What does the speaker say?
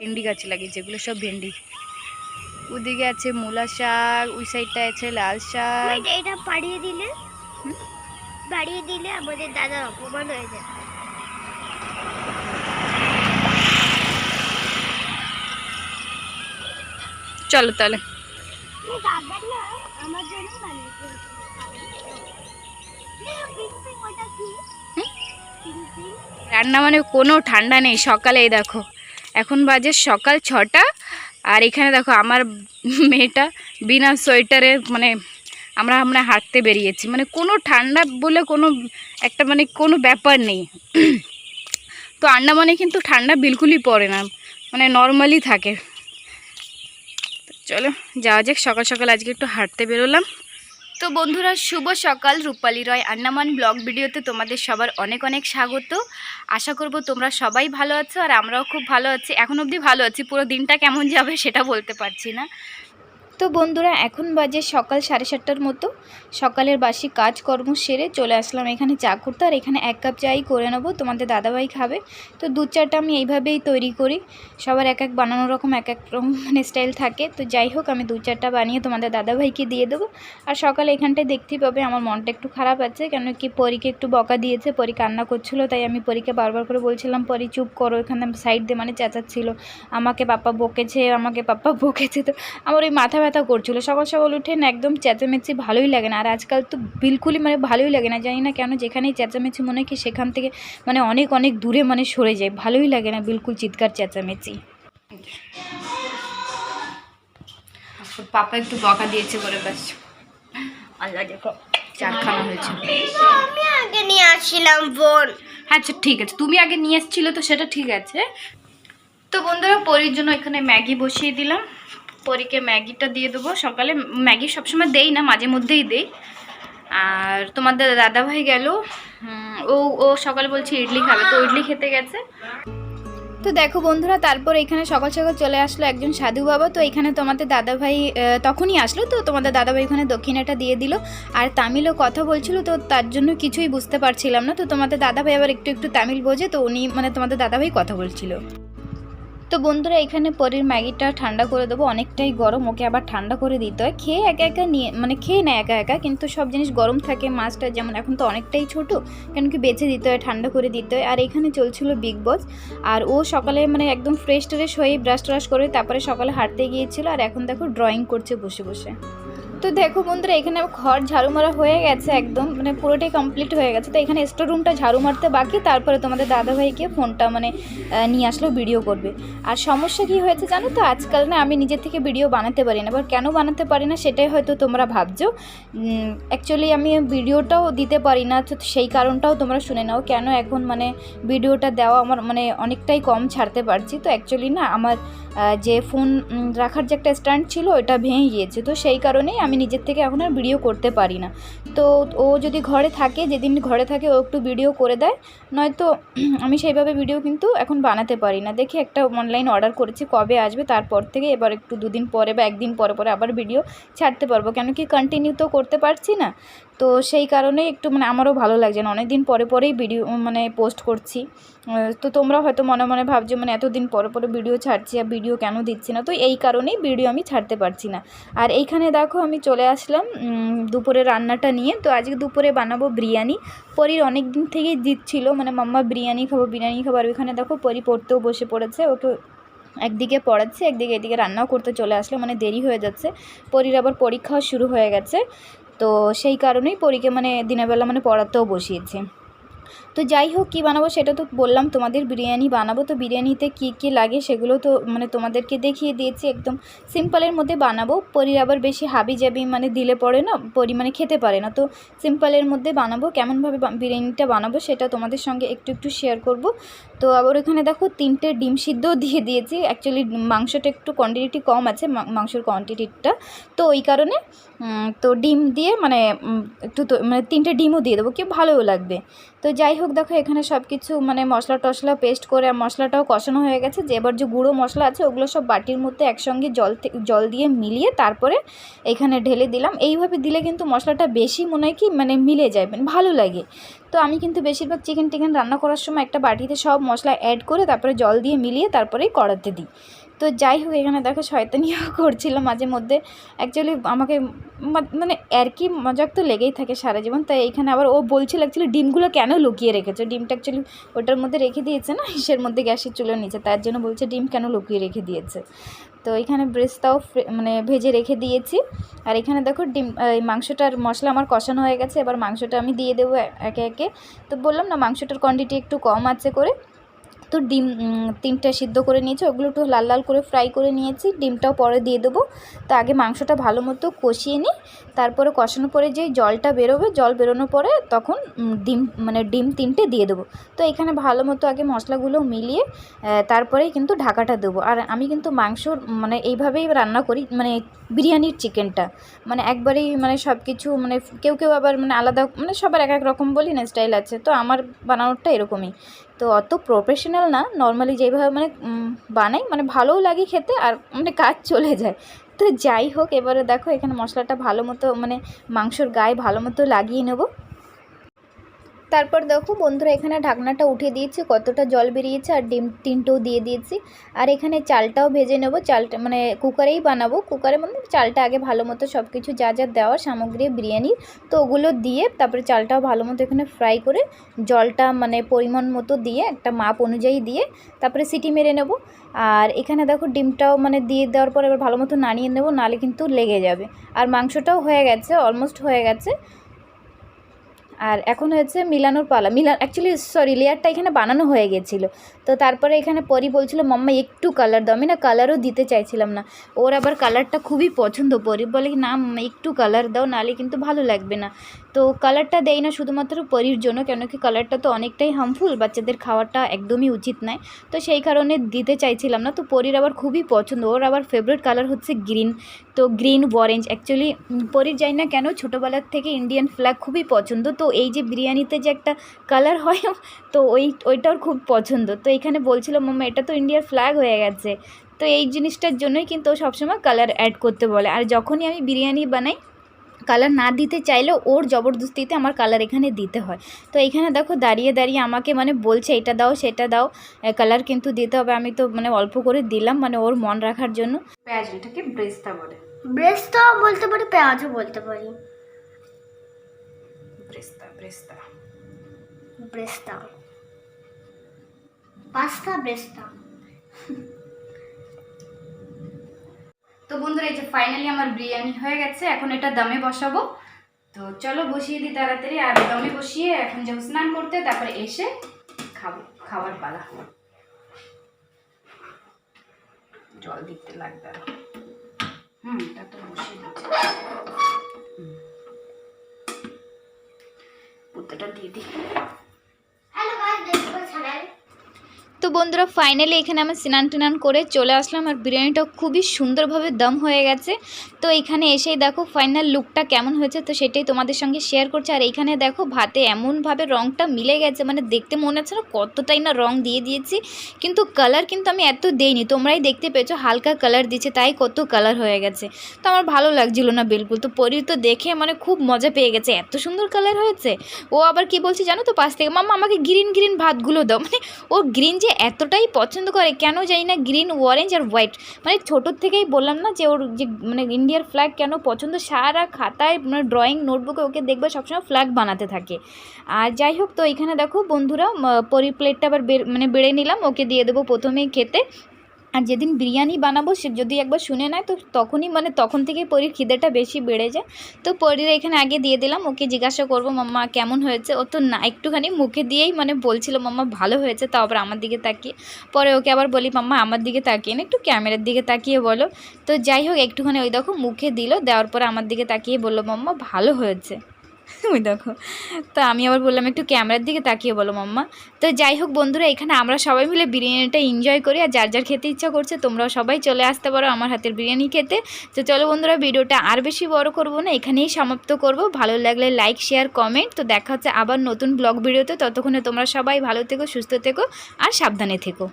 ভেন্ডি গাছ লাগিয়েছে এগুলো সব ভেন্ডি। ওদিকে আছে মূলা শাক ওই সাইডটা আছে লাল শাক। এটা বাড়িয়ে দিলে? বাড়িয়ে দিলে আমাদের দাদার অপমান হয়ে যায়। চলো তাহলে। রান্না মানে কোনো ঠান্ডা নেই সকালেই দেখো। এখন বাজে সকাল ছটা। আর এখানে দেখো আমার মেয়েটা বিনা সোয়েটারে মানে আমরা আমরা হাঁটতে বেরিয়েছি। মানে কোনো ঠান্ডা বলে কোনো একটা মানে কোনো ব্যাপার নেই। তো আন্ডামানে কিন্তু ঠান্ডা বিলকুলই পড়ে না। মানে নর্মালি থাকে। চলো যাওয়া যাক, সকাল সকাল আজকে একটু হাঁটতে বেরোলাম। তো বন্ধুরা, শুভ সকাল। রূপালী রয় আন্নামান ব্লগ ভিডিওতে তোমাদের সবার অনেক অনেক স্বাগত। আশা করব তোমরা সবাই ভালো আছো আর আমরাও খুব ভালো আছি। এখন অবধি ভালো আছি, পুরো দিনটা কেমন যাবে সেটা বলতে পারছি না। তো বন্ধুরা, এখন বাজে সকাল সাড়ে সাতটার মতো। সকালের বাসি কাজকর্ম সেরে চলে আসলাম এখানে চা করতে। আর এখানে এক কাপ চাই করে নেব, তোমাদের দাদাভাই খাবে। তো দুধ চাটা আমি এইভাবেই তৈরি করি। সবার এক এক বানানো রকম, এক এক রকম মানে স্টাইল থাকে। তো যাই হোক, আমি দু চারটা বানিয়ে তোমাদের দাদাভাইকে দিয়ে দেবো। আর সকালে এখানটায় দেখতেই পাবে, আমার মনটা একটু খারাপ আছে। কেন কি পরীকে একটু বকা দিয়েছে, পরি কান্না করছিল, তাই আমি পরীকে বারবার করে বলছিলাম, পরি, চুপ করো, এখানে সাইড দিয়ে মানে চেঁচাচ্ছিল। আমাকে পাপা বকেছে, আমাকে পাপা বকেছে। তো আমার ওই মাথা ব্যথা করছিল। সকাল সকাল উঠে না একদম চেঁচামেচি ভালোই লাগে না। আর আজকাল তো বিলকুলই মানে ভালোই লাগে না। জানি না কেন যেখানেই চেঁচামেচি মনে হয় কি সেখান থেকে মানে অনেক অনেক দূরে মানে সরে যায়। ভালোই লাগে না বিলকুল চিৎকার চেঁচামেচি। পাপা একটু বকা দিয়েছে বলে ব্যাস আল্লাহ দেখো চারখানা হয়েছে। আমি আগে নিয়ে আসছিলাম বোন। আচ্ছা ঠিক আছে। তুমি আগে নিয়ে এসেছিলে তো সেটা ঠিক আছে। তো বন্ধুরা পরির জন্য এখানে ম্যাগি বসিয়ে দিলাম। পরীকে ম্যাগিটা দিয়ে দেবো। সকালে ম্যাগি সবসময় দেই না, মাঝে মধ্যেই দেই। আর তোমাদের দাদাভাই গেল ও ও সকালে বলছে ইডলি খাবে, তো ইডলি খেতে গেছে। তো দেখো বন্ধুরা, তারপর এখানে সকাল সকাল চলে আসলো একজন সাধু বাবা, তো এখানে তোমাদের দাদাভাই তখনই আসলো, তো তোমাদের দাদাভাই ওখানে দক্ষিণাটা দিয়ে দিল। আর তামিলও কথা বলছিল, তো তার জন্য কিছুই বুঝতে পারছিলাম না, তো তোমাদের দাদাভাই আবার একটু একটু তামিল বোঝে, তো উনি মানে তোমাদের দাদাভাই কথা বলছিল। তো বন্ধুরা, এখানে পরের ম্যাগিটা ঠান্ডা করে দেবো। অনেকটাই গরম, ওকে আবার ঠান্ডা করে দিতে হয়। খেয়ে একা একা নিয়ে মানে খেয়ে নেয় একা একা, কিন্তু সব জিনিস গরম থাকে। মাছটা যেমন এখন তো অনেকটাই ছোট, কেন কি বেছে দিতে হয়, ঠান্ডা করে দিতে হয়। আর এখানে চলছিল বিগ বস আর ও সকালে মানে একদম ফ্রেশ ট্রেশ হয়ে ব্রাশ ট্রাশ করে তারপরে সকালে হাঁটতে গিয়েছিল। আর এখন দেখো ড্রয়িং করছে বসে বসে। তো দেখো বন্ধুরা, এখানে ঘর ঝাড়ু মারা হয়ে গেছে একদম মানে পুরোটাই কমপ্লিট হয়ে গেছে। তো এখানে স্টোর রুমটা ঝাড়ু মারতে বাকি, তারপরে তোমাদের দাদাভাইকে ফোনটা মানে নিয়ে আসলো ভিডিও করবে। আর সমস্যা কি হয়েছে জানো তো? আজকাল না আমি নিজের থেকে ভিডিও বানাতে পারি না এবার কেন বানাতে পারি না সেটাই হয়তো তোমরা ভাবছ। অ্যাকচুয়ালি আমি ভিডিওটাও দিতে পারি না, তো সেই কারণটাও তোমরা শুনে নাও, কেন এখন মানে ভিডিওটা দেওয়া আমার মানে অনেকটাই কম ছাড়তে পারছি। তো অ্যাকচুয়ালি না আমার যে ফোন রাখার যে একটা স্ট্যান্ড ছিল ওটা ভেঙে গিয়েছে। তো সেই কারণেই আমি নিজের থেকে এখন আর ভিডিও করতে পারি না। তো ও যদি ঘরে থাকে, যেদিন ঘরে থাকে ও একটু ভিডিও করে দেয়। নয়তো আমি সেইভাবে ভিডিও কিন্তু এখন বানাতে পারি না। দেখি একটা অনলাইন অর্ডার করেছি, কবে আসবে, তারপর থেকে এবার একটু দুদিন পরে বা একদিন পরে পরে আবার ভিডিও ছাড়তে পারব। কেন কি কন্টিনিউ তো করতে পারছি না। তো সেই কারণেই একটু মানে আমারও ভালো লাগছে না। অনেক দিন পরে পরেই ভিডিও মানে পোস্ট করছি। তো তোমরা হয়তো মনে মনে ভাবছ মানে এতদিন পরে পরে ভিডিও ছাড়ছি আর ভিডিও কেন দিচ্ছি না? তো এই কারণেই ভিডিও আমি ছাড়তে পারছি না। আর এইখানে দেখো আমি চলে আসলাম দুপুরে রান্নাটা নিয়ে। তো আজকে দুপুরে বানাবো বিরিয়ানি। পরির অনেক দিন থেকেই দিচ্ছিল মানে মাম্মা বিরিয়ানি খাব বিরিয়ানি খাব। আর ওইখানে দেখো পরি পড়তেও বসে পড়েছে, ওকে একদিকে পড়াচ্ছে, একদিকে এদিকে রান্নাও করতে চলে আসলে মানে দেরি হয়ে যাচ্ছে। পরীর আবার পরীক্ষাও শুরু হয়ে গেছে। তো সেই কারণেই পরীকে মানে দিনের বেলা মানে পড়াতেও বসিয়েছি। তো যাই হোক, কী বানাবো সেটা তো বললাম, তোমাদের বিরিয়ানি বানাবো। তো বিরিয়ানিতে কী কী লাগে সেগুলো তো মানে তোমাদেরকে দেখিয়ে দিয়েছি, একদম সিম্পলের মধ্যে বানাবো। পরির আবার বেশি হাবি জাবি মানে দিলে পড়ে না পরি মানে খেতে পারে না। তো সিম্পলের মধ্যে বানাবো, কেমনভাবে বিরিয়ানিটা বানাবো সেটা তোমাদের সঙ্গে একটু একটু শেয়ার করব। তো আবার এখানে দেখো তিনটে ডিম সিদ্ধও দিয়ে দিয়েছি। অ্যাকচুয়ালি মাংসটা একটু কোয়ান্টিটি কম আছে মাংসের কোয়ান্টিটিটা তো ওই কারণে তো ডিম দিয়ে মানে একটু মানে তিনটে ডিমও দিয়ে দেবো, কি ভালোও লাগবে। তো যাই হোক দেখো, এখানে সব কিছু মানে মশলা টশলা পেস্ট করে মশলাটাও কষানো হয়ে গেছে। যে এবার যে গুঁড়ো মশলা আছে, ওগুলো সব বাটির মধ্যে একসঙ্গে জল জল দিয়ে মিলিয়ে তারপরে এখানে ঢেলে দিলাম। এইভাবে দিলে কিন্তু মশলাটা বেশি মনে হয় কি মানে মিলে যায় মানে ভালো লাগে। তো আমি কিন্তু বেশিরভাগ চিকেন টিকেন রান্না করার সময় একটা বাটিতে সব মশলা অ্যাড করে তারপরে জল দিয়ে মিলিয়ে তারপরেই কড়াতে দিই। তো যাই হোক, এখানে দেখো শয়তানিও করছিল মাঝে মধ্যে। অ্যাকচুয়ালি আমাকে মানে আর কি মজাক তো লেগেই থাকে সারা জীবন। তাই এখানে আবার ও বলছিল অ্যাকচুয়ালি ডিমগুলো কেন লুকিয়ে রেখেছে? ডিমটা অ্যাকচুয়ালি ওটার মধ্যে রেখে দিয়েছে না, ইসের মধ্যে গ্যাসের চুলোর নিচে। তার জন্য বলছে, ডিম কেন লুকিয়ে রেখে দিয়েছে? তো এখানে ব্রেস্তাও মানে ভেজে রেখে দিয়েছি। আর এখানে দেখো ডিম মাংসটার মশলা আমার কষানো হয়ে গেছে। এবার মাংসটা আমি দিয়ে দেবো একে একে। তো বললাম না, মাংসটার কোয়ান্টিটি একটু কম আছে করে। তো ডিম তিনটা সিদ্ধ করে নিয়েছি, ওগুলো একটু লাল লাল করে ফ্রাই করে নিয়েছি, ডিমটাও পরে দিয়ে দেবো। তো আগে মাংসটা ভালো মতো কষিয়ে নিই, তারপরে কষানোর পরে যেই জলটা বেরোবে, জল বেরোনোর পরে তখন ডিম মানে ডিম তিনটে দিয়ে দেবো। তো এখানে ভালো মতো আগে মশলাগুলো মিলিয়ে তারপরেই কিন্তু ঢাকাটা দেবো। আর আমি কিন্তু মাংসর মানে এইভাবেই রান্না করি মানে বিরিয়ানির চিকেনটা। মানে একবারেই মানে সব কিছু মানে কেউ কেউ আবার মানে আলাদা মানে সবার এক এক রকম বলি, না, স্টাইল আছে। তো আমার বানানোরটা এরকমই। তো অত প্রফেশনাল না। নর্মালি যেভাবে মানে বানাই মানে ভালোও লাগে খেতে আর মানে কাজ চলে যায়। তো যাই হোক, এবারে দেখো এখানে মশলাটা ভালো মতো মানে মাংসর গায়ে ভালো মতো লাগিয়ে নেব। তারপর দেখো বন্ধুরা, এখানে ঢাকনাটা উঠে দিয়েছি, কতটা জল বেরিয়েছে, আর ডিম, তিনটেও দিয়ে দিয়েছি। আর এখানে চালটাও ভেজে নেব, চালটা মানে কুকারেই বানাবো। কুকারে মানে চালটা আগে ভালো মতো সব কিছু যা যা দেওয়ার সামগ্রী বিরিয়ানির তো ওগুলো দিয়ে তারপরে চালটাও ভালো মতো এখানে ফ্রাই করে জলটা মানে পরিমাণ মতো দিয়ে, একটা মাপ অনুযায়ী দিয়ে তারপরে সিটি মেরে নেব। আর এখানে দেখো ডিমটাও মানে দিয়ে দেওয়ার পর এবার ভালো মতো নাড়িয়ে নেব, নালে কিন্তু লেগে যাবে। আর মাংসটাও হয়ে গেছে, অলমোস্ট হয়ে গেছে। আর এখন হয়েছে মিলানোর পালা। মিলান অ্যাকচুয়ালি সরি লেয়ারটা এখানে বানানো হয়ে গেছিল। তো তারপরে এখানে পরি বলছিল, মাম্মা, একটু কালার দাও। আমি না কালারও দিতে চাইছিলাম না। ওর আবার কালারটা খুবই পছন্দ। পরি বলে, না একটু কালার দাও নালে কিন্তু ভালো লাগবে না। তো কালারটা দেয় না শুধুমাত্র পরির জন্য, কেন কি কালারটা তো অনেকটাই হার্মফুল বাচ্চাদের খাওয়াটা একদমই উচিত নয়। তো সেই কারণে দিতে চাইছিলাম না, তো পরির আবার খুবই পছন্দ, ওর আবার ফেভারিট কালার হচ্ছে গ্রিন তো গ্রিন অরেঞ্জ অ্যাকচুয়ালি পরির যাই না কেন ছোটোবেলার থেকে ইন্ডিয়ান ফ্ল্যাগ খুবই পছন্দ, তো এই যে বিরিয়ানিতে যে একটা কালার হয়, তো ওই ওইটার খুব পছন্দ। তো এখানে বলছিল, মাম্মা, এটা তো ইন্ডিয়ার ফ্ল্যাগ হয়ে গেছে। তো এই জিনিসটার জন্যই কিন্তু সবসময় কালার অ্যাড করতে বলে। আর যখনই আমি বিরিয়ানি বানাই কালার না দিতে চাইলেও ওর জবরদস্তিতে আমার কালার এখানে দিতে হয়। তো এখানে দেখো দাঁড়িয়ে দাঁড়িয়ে আমাকে মানে বলছে এটা দাও সেটা দাও। কালার কিন্তু দিতে হবে। আমি তো মানে অল্প করে দিলাম মানে ওর মন রাখার জন্য। পেঁয়াজ এটাকে ব্রেস্তা বলে। ব্রেস্তাও বলতে পারি পেঁয়াজও বলতে পারি। ব্রেস্তা ব্রেস্তা। ব্রেস্তা। পাস্তা ব্রেস্তা। তো বন্ধুরা, এই যে ফাইনালি আমার বিরিয়ানি হয়ে গেছে, এখন এটা দমে বসাবো। তো চলো বসিয়ে দিই তাড়াতাড়ি, আর দমে বসিয়ে এখন যাব স্নান করতে, তারপরে এসে খাব খাবার পালা। জল দিতে লাগবে আরও। হুম, এটা তো বসিয়ে দিচ্ছি। হুম। পুত্রটা দিয়ে দিই। তো বন্ধুরা ফাইনালি এখানে আমার স্নান টান করে চলে আসলাম আর বিরিয়ানিটা খুবই সুন্দরভাবে দম হয়ে গেছে। তো এখানে এসেই দেখো ফাইনাল লুকটা কেমন হয়েছে, তো সেটাই তোমাদের সঙ্গে শেয়ার করছে। আর এইখানে দেখো ভাতে এমনভাবে রঙটা মিলে গেছে মানে দেখতে মনে হচ্ছে না কতটাই না রং দিয়ে দিয়েছি। কিন্তু কালার কিন্তু আমি এত দেইনি, তোমরাই দেখতে পেয়েছ হালকা কালার দিচ্ছে তাই কত কালার হয়ে গেছে। তো আমার ভালো লাগছিল না বিলকুল, তো পরি তো দেখে মানে খুব মজা পেয়ে গেছে, এত সুন্দর কালার হয়েছে। ও আবার কি বলছে জানো তো, পাশ থেকে, মাম্মা, আমাকে গ্রিন গ্রিন ভাতগুলো দাও। মানে ও গ্রিন যে এতটাই পছন্দ করে, কেন জানি না গ্রিন অরেঞ্জ আর হোয়াইট মানে ছোটোর থেকেই বললাম না যে ওর যে মানে ইন্ডিয়ার ফ্ল্যাগ কেন পছন্দ, সারা খাতায় মানে ড্রয়িং নোটবুকে ওকে দেখবে সবসময় ফ্ল্যাগ বানাতে থাকে। আর যাই হোক, তো এখানে দেখো বন্ধুরা পরি প্লেটটা আবার বের মানে বেড়ে নিলাম, ওকে দিয়ে দেবো প্রথমেই খেতে। আর যেদিন বিরিয়ানি বানাবো, সে যদি একবার শুনে নেয়, তো তখনই মানে তখন থেকেই পরির খিদেটা বেশি বেড়ে যায়। তো পরির এখানে আগে দিয়ে দিলাম, ওকে জিজ্ঞাসা করব, মাম্মা, কেমন হয়েছে? ও তো না, একটুখানি মুখে দিয়েই মানে বলছিল, মাম্মা, ভালো হয়েছে। তো আবার আমার দিকে তাকিয়ে, পরে ওকে আবার বলি, মাম্মা, আমার দিকে তাকিয়ে না, একটু ক্যামেরার দিকে তাকিয়ে বলো। তো যাই হোক, একটুখানি ওই দেখো মুখে দিল, দেওয়ার পরে আমার দিকে তাকিয়ে বলল, মাম্মা, ভালো হয়েছে। ওই দেখো। তো আমি আবার বললাম, একটু ক্যামেরার দিকে তাকিয়ে বলো মাম্মা। তো যাই হোক বন্ধুরা, এখানে আমরা সবাই মিলে বিরিয়ানিটা এনজয় করি, আর যার যার খেতে ইচ্ছা করছে, তোমরাও সবাই চলে আসতে পারো আমার হাতের বিরিয়ানি খেতে। তো চলো বন্ধুরা, ভিডিওটা আর বেশি বড় করব না, এখানেই সমাপ্ত করব। ভালো লাগলে লাইক শেয়ার কমেন্ট তো দেখা হচ্ছে আবার নতুন ব্লগ ভিডিওতে। ততক্ষণে তোমরা সবাই ভালো থেকো, সুস্থ থেকো, আর সাবধানে থেকো।